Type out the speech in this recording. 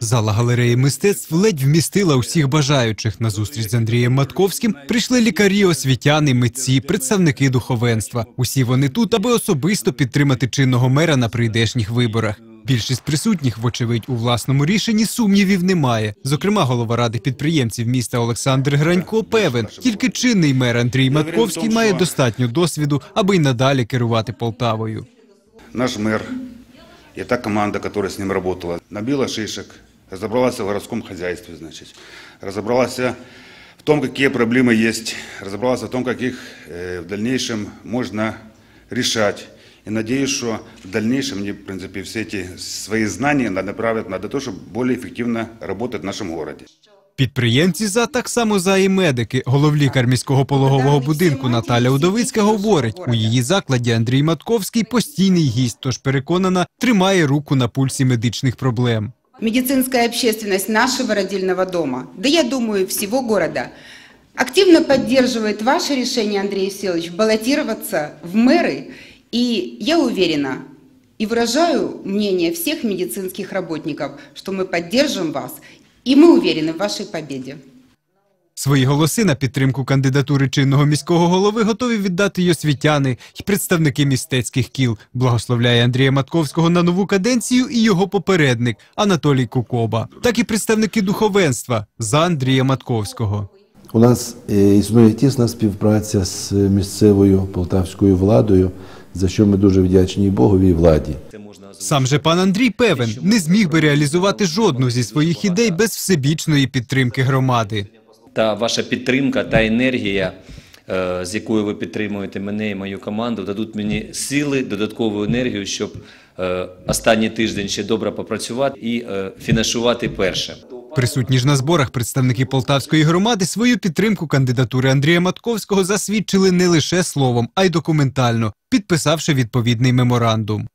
Зала галереї мистецтв ледь вмістила усіх бажаючих. На зустріч з Андрієм Матковським прийшли лікарі, освітяни, митці, представники духовенства. Усі вони тут, аби особисто підтримати чинного мера на прийдешніх виборах. Більшість присутніх, вочевидь, у власному рішенні сумнівів немає. Зокрема, голова ради підприємців міста Олександр Гранько певен, тільки чинний мер Андрій Матковський має достатньо досвіду, аби й надалі керувати Полтавою. Наш мэр и та команда, которая с ним работала, набила шишек, разобралась в городском хозяйстве, значит, разобралась в том, какие проблемы есть, разобралась в том, как их э, в дальнейшем можно решать. И надеюсь, что в дальнейшем они, в принципе, все эти свои знания направят на то, чтобы более эффективно работать в нашем городе. Підприємці за так само за і медики. Головлікар міського пологового будинку Наталя Удовицька говорить, у її закладі Андрій Матковський постійний гість, тож переконана, тримає руку на пульсі медичних проблем. медицинская общественность нашего родильного дома, да я думаю, всего города, активно поддерживает ваше решение, Андрей Васильевич, баллотироваться в мэры. И я уверена и выражаю мнение всех медицинских работников, что мы поддержим вас, и мы уверены в вашей победе. Свої голоси на підтримку кандидатури чинного міського голови готові віддати й освітяни й представники містецьких кіл. Благословляє Андрія Матковського на нову каденцію і його попередник Анатолій Кукоба, так і представники духовенства за Андрія Матковського. У нас е, існує тісна співпраця з місцевою полтавською владою, за що ми дуже вдячні і Богові і владі. Сам же пан Андрій певен, не зміг би реалізувати жодну зі своїх ідей без всебічної підтримки громади. та ваша підтримка та енергія, е, з якою ви підтримуєте мене і мою команду, дадуть мені сили, додаткову енергію, щоб е, останній тиждень ще добре попрацювати і е, фінішувати перше. Присутні ж на зборах представники полтавської громади свою підтримку кандидатури Андрія Матковського засвідчили не лише словом, а й документально, підписавши відповідний меморандум.